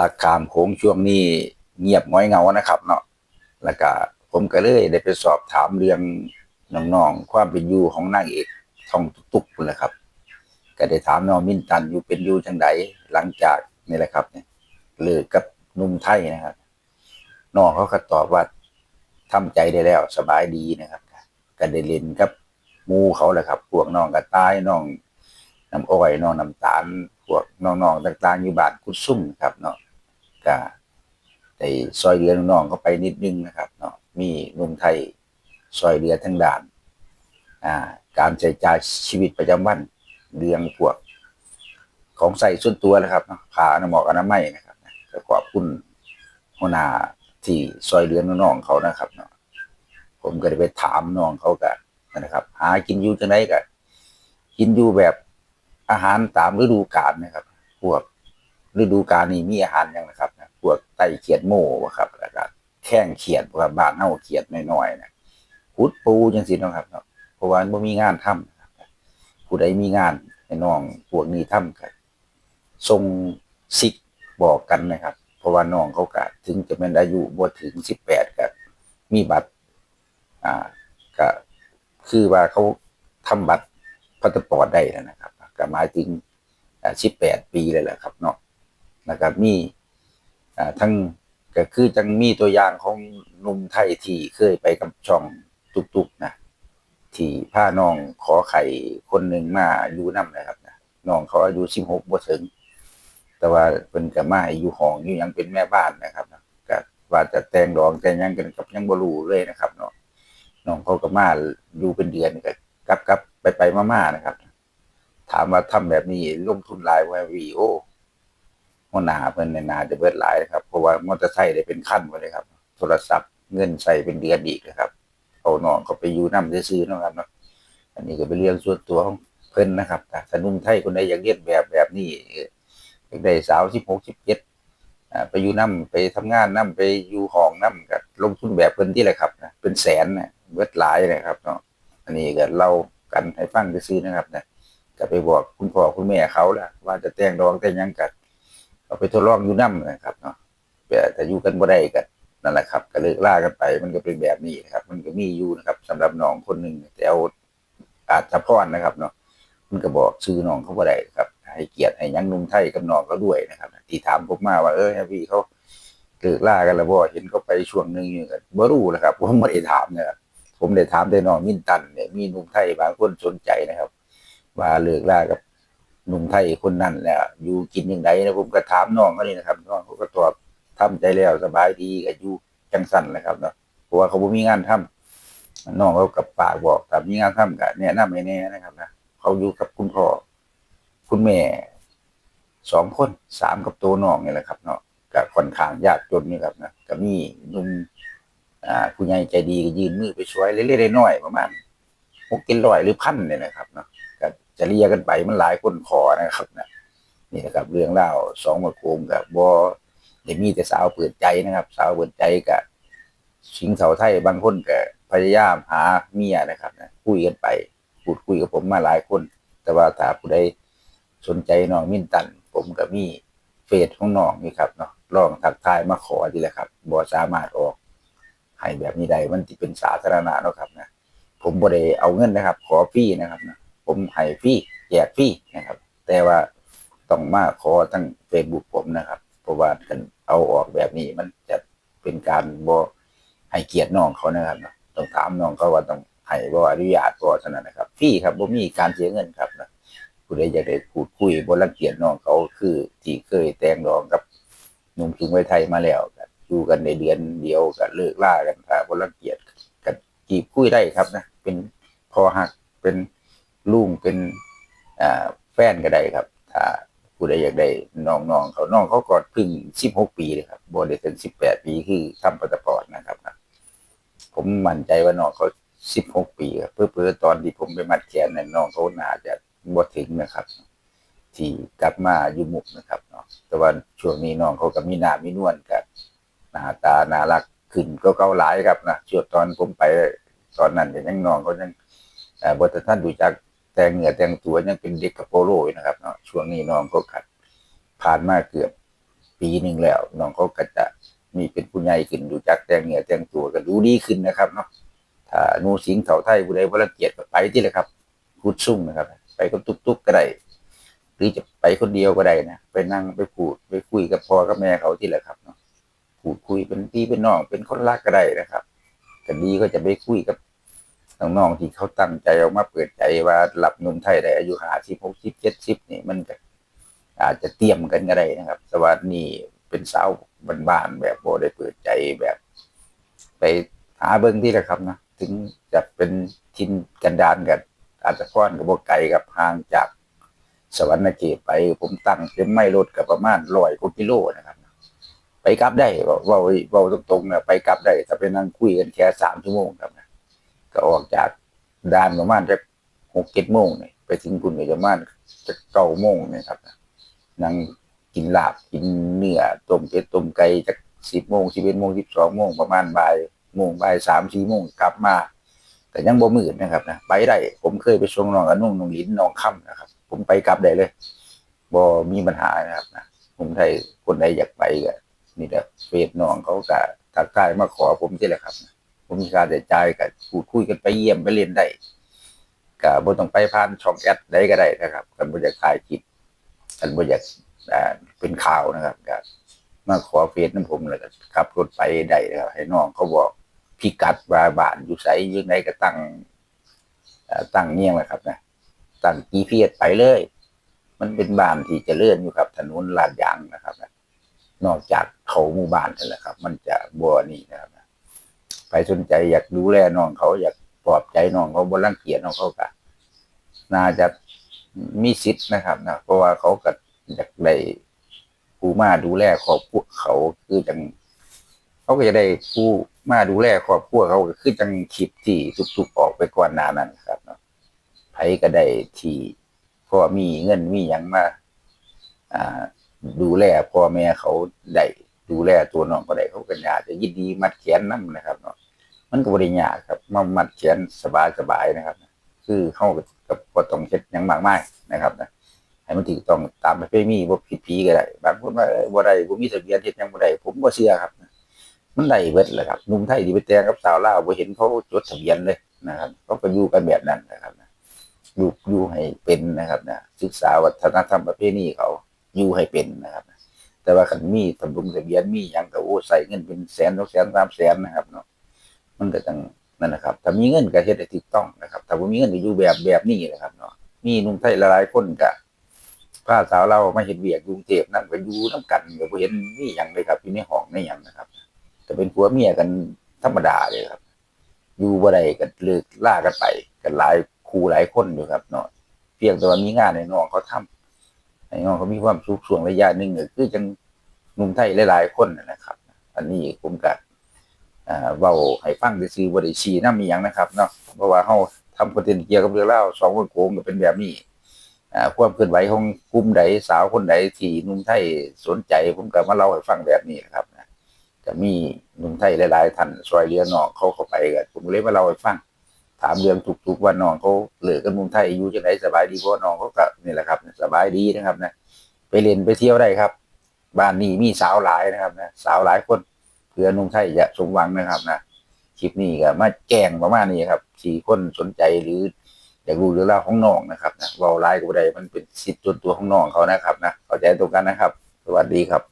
ราคามโค้งช่วงนี้เงียบง้อยเงานะครับ เนาะแล้วก็ผมก็เลยได้ไปสอบถามเรื่องน้องๆความเป็นอยู่ของนางเอกทองตุกๆพุ่นแหละครับ ก็ได้ถามน้องมินตันอยู่เป็นอยู่จังไดหลังจากนี่แหละครับเนี่ยเลิกกับนุ่มไทยนะครับน้องเขาก็ตอบว่าทำใจได้แล้วสบายดีนะครับก็ได้เล่นกับมูเขาแหละครับ พวกน้องกระต่ายน้องน้ำอ้อยน้องน้ำตาล พวกน้องๆต่างๆอยู่บ้านกุดซุ่มครับเนาะ ก็ได้ซอยเรือน้องๆเขาไปนิดนึงนะครับเนาะมีนุ่มไทยซอยเรือทั้งด่านอ่าการใช้จ่ายชีวิตประจำวันเรื่องพวก ของใส่ส่วนตัวนะครับเนาะผ้าอนามัยอนามัยนะครับนะก็ขอบคุณหัวหน้าที่ซอยเรือน้องๆเขานะครับเนาะผมก็ได้ไปถามน้องเขากันนะครับ หากินอยู่จังไดก็กินอยู่แบบอาหารตามฤดูกาลนะครับ พวกฤดูกาลนี้มีอาหารหยังนะครับ พวกไตเขียดโม่บ่ครับแล้วก็แข้งเขียดพวกบ้านเฮาเขียดน้อยๆนะขุดปูจังซี่เนาะครับเนาะเพราะว่าบ่มีงานทำนะครับผู้ใดมีงานให้น้องพวกนี้ทำก็ส่งสิกบอกกันนะครับ เพราะว่าน้องเขาก็ถึงจะเป็นอายุบ่ถึง 18ก็มีบัตร อ่าก็คือว่าเขาทำบัตรพาสปอร์ตได้แล้วนะครับก็หมายถึง18ปีเลยแหละครับเนาะนะครับมี อ่าทั้งก็คือจังมีตัวอย่างของหนุ่มไทยที่เคยไปกับช่องตุกๆนะที่พาน้องขอไข่คนหนึ่งมาอยู่นํนะครับนะน้องเขาอายุ16บ่ถึง แต่ว่าเพิ่นก็มาอยู่ห้องอยู่ยังเป็นแม่บ้านนะครับนะก็ว่าจะแต่งดองแต่งยังกันกับยังบรูเลยนะครับเนาะน้องเขาก็มาอยู่เป็นเดือนก็กลับกับไปไปมามาๆนะครับ ถามว่าทำแบบนี้ลงทุนหลายว่าวีโอ หัวหน้าเพิ่นในนาจะเบิดหลายนะครับเพราะว่ามอเตอร์ไซค์ได้เป็นขั้นหมดเลยครับ โทรศัพท์เงินใส่เป็นเดือนอีกนะครับเอาน้องเขาไปอยู่นำซื้อๆนะครับเนาะอันนี้ก็เป็นเรื่องส่วนตัวของเพิ่นนะครับแต่ถ้านุ่มไทยคนใดอยากเรียนแบบแบบนี้อยากได้สาว16 17อ่าไปอยู่นํไปทำงานนํไปอยู่ห้องนํก็ลงทุนแบบเพิ่นที่แหละครับนะเป็นแสนนะเบิดหลายเลยครับเนาะอันนี้ก็เล่ากันให้ฟังซื่อๆนะครับนะก็ไปบอกคุณพ่อคุณแม่เขาแหละว่าจะแต่งดองแต่งยังกัน เอาไปทดลองอยู่นํนะครับเนาะแต่อยู่กันบ่ได้ก็นั่นแหละครับก็เลิกล่ากันไป มันก็เป็นแบบนี้นะครับ มันก็มีอยู่นะครับสำหรับน้องคนหนึ่งแต่เอาอาจจะพรนะครับเนาะมันก็บอกชื่อน้องเขาบ่ได้ครับ ให้เกียรติให้ยังนุ่มไทยกับน้องเขาด้วยนะครับที่ถามผมมาว่าเออแฮปปี้เขาเลิกล่ากันแล้วบ่เห็นเขาไปช่วงหนึ่งอยู่ก็บ่รู้นะครับผมบ่ได้ถามนะครับผมได้ถามแต่น้องมินตันเนี่ยมีนุ่มไทยบางคนสนใจนะครับว่าเลิกล่ากับ หนุ่มไทยคนนั้นแหล้วอยู่กินยังไงนะผมก็ถามน้องเขานี่นะครับน้องเขาก็ตอบทำใจแล้วสบายดีก็อยู่จังสันแหละครับเนาะเพราะว่าเขาบ่มีงานทำน้องเขากับปากบอกถ้ามีงานทำก็แนะนำให้แน่นะครับนะเขาอยู่กับคุณพ่อคุณแม่สองคนสามกับตัวน้องนี่แหละครับเนาะก็ค่อนข้างยากจนนี่ครับนะก็มีหนุ่มอ่าผู้ใหญ่ใจดีก็ยืนมือไปช่วยเล็กๆน้อยๆประมาณหกกินร้อยหรือพันเนี่ยนะครับเนาะ จะเรียกกันไปมันหลายคนขอนะครับนะนี่นะครับ เรื่องเล่าสองมาโกงกับบอเดี๋ยวมีแต่สาวเปิดใจนะครับ สาวเปิดใจกับชิงเสาไทยบางคนก็พยายามหาเมียนะครับนะคุยกันไปพูดคุยกับผมมาหลายคน แต่ว่าถ้าผู้ใดสนใจน้องมินตัน ผมก็มีเฟซของน้องนี่ครับเนาะลองทักทายมาขอดีแหละครับบ่สามารถออกให้แบบนี้ได้มันที่เป็นสาธารณะเนาะครับนะผมบ่ได้เอาเงินนะครับ ขอฟรีนะครับนะ ผมให้ฟรีแจกฟรีนะครับ แต่ว่าต้องมาขอทั้ง Facebook ผมนะครับ เพราะว่ากันเอาออกแบบนี้มันจะเป็นการบ่ให้เกียรติน้องเขานะครับต้องถามน้องเขาว่าต้องให้บ่อนุญาตบ่เท่านั้นนะครับฟรีครับบ่มีการเสียเงินครับนะผู้ใดอยากได้พูดคุยบ่รังเกียจน้องเขาคือที่เคยแต่งดองกับหนุ่มถึงไว้ไทยมาแล้วก็อยู่กันในเดือนเดียวก็เลิกล่ากันถ้าบ่รังเกียจก็จีบคุยได้ครับนะเป็นพอหักเป็น ลุงเป็นอ่าแฟนก็ได้ครับ ถ้าผู้ใดอยากได้น้องๆเขาน้องเขาก็เพิ่ง16ปีเลยครับบ่ได้ถึง18ปีคือทำพาสปอร์ตนะครับนะผมมั่นใจว่าน้องเขาสิบหกปีครับเพื่อเพื่อตอนที่ผมไปมัดแขนเนี่ยน้องเขาน่าจะบ่ถึงนะครับ ที่กลับมาอยู่มุกนะครับเนาะแต่ว่าช่วงนี้น้องเขาก็มีหน้ามีนวลกับหน้าตาน่ารักขึ้นก็เก่าหลายครับนะช่วงตอนผมไปตอนนั้นยังน้องเขายังเอ่อบทท่านดูจาก แต่งเหงื่อแต่งตัวยังเป็นเด็กกับโปโลยนะครับเนาะช่วงนี้น้องเขาขัดผ่านมาเกือบปีหนึ่งแล้ว น้องเขาก็จะมีเป็นผู้ใหญ่ขึ้นดูจักแต่งเนื้อแต่งตัวก็ดูดีขึ้นนะครับเนาะถ้านูสิงเถาไทยผู้ใดบ่รังเกียจก็ไปที่เลยครับพูดซุ่มนะครับ ไปกับตุกๆก็ได้หรือจะไปคนเดียวก็ได้นะไปนั่งไปพูดไปคุยกับพ่อกับแม่เขาที่แหละครับเนาะพูดคุยเป็นพี่เป็นน้องเป็นคนรักก็ได้นะครับก็ดีก็จะไปคุยกับ น้องๆที่เขาตั้งใจออกมาเปิดใจว่าหลับหนุ่มไทยได้อายุห้าสิบหกสิบเจ็ดสิบนี่มันก็อาจจะเตรียมกันก็ได้นะครับ แต่ว่านี่เป็นสาวบ้านๆแบบโบได้เปิดใจแบบ ไปหาเบิ้งที่แหละครับนะถึงจะเป็นทินกันดานกันอาจจะค่อนกับโบไกลกับห่างจากสวรรค์เกตไป ผมตั้งเต็มไม่รถกับประมาณร้อยกว่ากิโลนะครับ ไปกลับได้เว่าเว่าเว่าตรงๆนะไปกลับได้ถ้าไปนั่งคุยกันแค่สามชั่วโมงครับนะ ก็ออกจากด่านประมาณจะหกเจ็ดโมงเนี่ยไปถึงคุณก็จะประมาณจะเก้าโมงเนี่ยครับนั่งกินลาบกินเนื้อต้มเป็ดต้มไก่จากสิบโมงสิบเอ็ดโมงสิบสองโมงประมาณบ่ายโมงบ่ายสามสี่โมงกลับมาแต่ยังบ่มืดนะครับนะไปได้ผมเคยไปส่งนองอนุ่งน้องหลินน้องค่ำนะครับ ผมไปกลับได้เลยบ่มีปัญหานะครับนะผมไทยคนใดอยากไปก็นี่แหละเฟซน้องเขาก็ทักทายมาขอผมที่แหละครับนะ ผมมีการแต่ใจายกับพูดคุยกันไปเยี่ยมไปเรียนได้ก็บ่ต้องไปผ่านช่องแอดได้ก็ได้นะครับกันบ่อยากถ่ายคลิปท่านบ่อยากอ่าเป็นข่าวนะครับก็มาขอเฟซน้ำผมแล้วก็ขับรถไปได้นะครับให้น้องเขาบอกพิกัดว่าบ้านอยู่ไสอยังไงก็ตั้งตั้งเนียงแหละครับนะตั้ง GPS ไปเลย มันเป็นบ้านที่จะเจริญอยู่ครับ ถนนลาดยางนะครับนะนอกจากเขาหมู่บ้านนั่นแหละครับ มันจะบัวนี่นะครับ นะไปสนใจอยากดูแลน้องเขาอยากปลอบใจน้องเขาบนรังเกียจน้องเขาก็น่าจะมีสิทธิ์นะครับนะเพราะว่าเขาก็อยากได้ผู้มาดูแลครอบครัวเขาคือจังเขาก็จะได้ผู้มาดูแลครอบครัวเขาก็คือจังคลิปที่ทุกๆออกไปก่อนหน้านั้นครับเนาะไผก็ได้ที่พ่อมีเงินมีหยังมาอ่า ดูแลพ่อแม่เขาได้ดูแลตัวน้องก็ได้เขาก็อยากจะยินดีมัดแขนนั่นะครับ มันก็บริยากครับมามัดแขนสบายๆนะครับ คือเข้ากับบ่ต้องเฮ็ดหยังมากมายนะครับนะให้มันถูกต้องตามปเพณีบ่ผิดผีก็ได้บางคนว่าอ้ยบ่ได้บ่มีทะเบียนเฮ็ดยังบ่ได้ผมบ่เชื่อครับ มันได้เบิดแหละครับหนุ่มไทยที่ไปแต่งกับสาวลาวบ่เห็นเขาจดทะเบียนเลยนะครับเขาก็อยู่กันแบบนั้นนะครับนะอยู่อยู่ให้เป็นนะครับนะศึกษาวัฒนธรรมประเพณีเขาอยู่ให้เป็นนะครับ แต่ว่าคันมีทะเบงทะเบียนมีหยังก็โอ้ใส่เงินเป็นแสน2แสน3แสนนะครับเนาะ มันก็ต้องนั่นนะครับถ้ามีเงินก็เฮ็ดให้ถูกต้องนะครับถ้าบ่มีเงินก็อยู่แบบแบบนี้นะครับเนาะมีหนุ่มไทยหลายๆคนก็พาสาวเรามาเฮ็ดเวียกกรุงเทพนำก็อยู่นํกันก็บ่เห็นมีหยังเลยครับอยู่ในห้องในหยังนะครับก็เป็นผัวเมียกันธรรมดาเลยครับ อยู่บ่ได้ก็เลิกลากันไปกันหลายคู่หลายคนอยู่ครับเนาะเพียงแต่ว่ามีงานให้น้องเขาทำให้น้องเขามีความสุขช่วงระยะหนึงก็คือจังหนุ่มไทยหลายๆคนนั่นนะครับ อันนี้ผมก็ อ่าเว้าให้ฟังซื่อๆบ่ได้ชี้นำมีหยังนะครับเนาะเพราะว่าเฮาทำคอนเทนต์เกี่ยวกับเรื่องราวสองคนโกงก็เป็นแบบนี้อ่าความเคลื่อนไหวของกลุ่มใดสาวคนใดที่นุ่มไทยสนใจผมก็มาเล่าให้ฟังแบบนี้นะครับนะจะมีนุ่มไทยหลายๆท่านช่วยเหลือน้อเขาเข้าไปก็ผมเลยมาเล่าให้ฟังถามเรื่องทุกๆว่าน้องเขาเหลิกกับหนุ่มไทยอยู่จังไดสบายดีบ่น้องเขาก็นี่แหละครับ สบายดีนะครับนะ ไปเล่นไปเที่ยวได้ครับ บ้านนี้มีสาวหลายนะครับนะสาวหลายคน เพื่อนุ่งไทยจะสมหวังนะครับนะคลิปนี้ก็มาแจ้งประมาณนี้ครับสี่คนสนใจหรืออยากรู้เรื่องราวของน้องนะครับนะเว่าไลน์ก็บ่ได้มันเป็นสิทธิ์ส่วนตัวของน้องเขานะครับนะเข้าใจตรงกันนะครับ สวัสดีครับ